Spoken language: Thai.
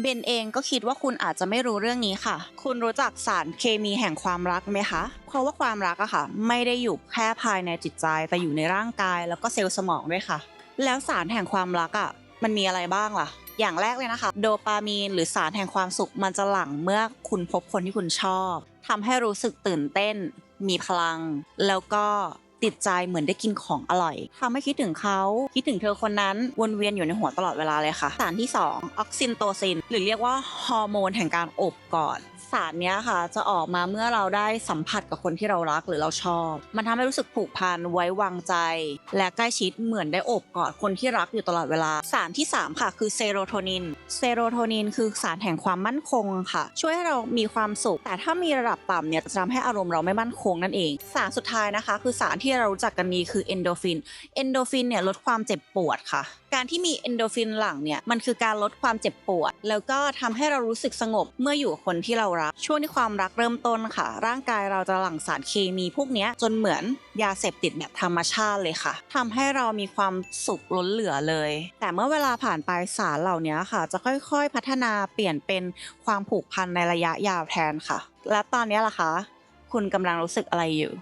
เบนเองก็คิดว่าคุณอาจจะไม่รู้เรื่องนี้ค่ะ คุณรู้จักสารเคมีแห่งความรักไหมคะ เพราะว่าความรักอะค่ะ ไม่ได้อยู่แค่ภายในจิตใจ แต่อยู่ในร่างกายแล้วก็เซลล์สมองด้วยค่ะ แล้วสารแห่งความรักอะมันมีอะไรบ้างล่ะ อย่างแรกเลยนะคะ โดปามีน หรือสารแห่งความสุขมันจะหลั่งเมื่อคุณพบคนที่คุณชอบทำให้รู้สึกตื่นเต้น มีพลัง แล้วก็ ติดใจเหมือนได้กินของอร่อยทำให้คิดถึงเขาคิดถึงเธอคนนั้นวนเวียนอยู่ในหัวตลอดเวลาเลยค่ะ สารที่ 2 ออกซินโตซิน หรือเรียกว่าฮอร์โมนแห่งการอบกอด สารเนี้ยค่ะ จะออกมาเมื่อเราได้สัมผัสกับคนที่เรารักหรือเราชอบ มันทำให้รู้สึกผูกพันไว้วางใจ และใกล้ชิดเหมือนได้โอบกอดคนที่รักอยู่ตลอดเวลา สารที่ 3 ค่ะคือเซโรโทนิน เซโรโทนินคือสารแห่งความมั่นคงค่ะ ช่วยให้เรามีความสุข แต่ถ้ามีระดับต่ำเนี่ยจะทำให้อารมณ์เราไม่มั่นคงนั่นเอง สารสุดท้ายนะคะ คือสารที่เรารู้จักกันดีคือเอนโดฟิน เอนโดฟินเนี่ยลดความเจ็บปวดค่ะ การที่มีเอนโดฟินหลั่งเนี่ยมันคือการลดความเจ็บปวด แล้วก็ทำให้เรารู้สึกสงบเมื่ออยู่คนที่เรารัก ช่วงที่ความรักเริ่มต้นค่ะ ร่างกายเราจะหลั่งสารเคมีพวกนี้จนเหมือนยาเสพติดแบบธรรมชาติเลยค่ะทำให้เรามีความสุขล้นเหลือเลย แต่เมื่อเวลาผ่านไปสารเหล่านี้ค่ะ จะค่อยๆพัฒนาเปลี่ยนเป็นความผูกพันในระยะยาวแทนค่ะ และตอนนี้ล่ะคะ คุณกำลังรู้สึกอะไรอยู่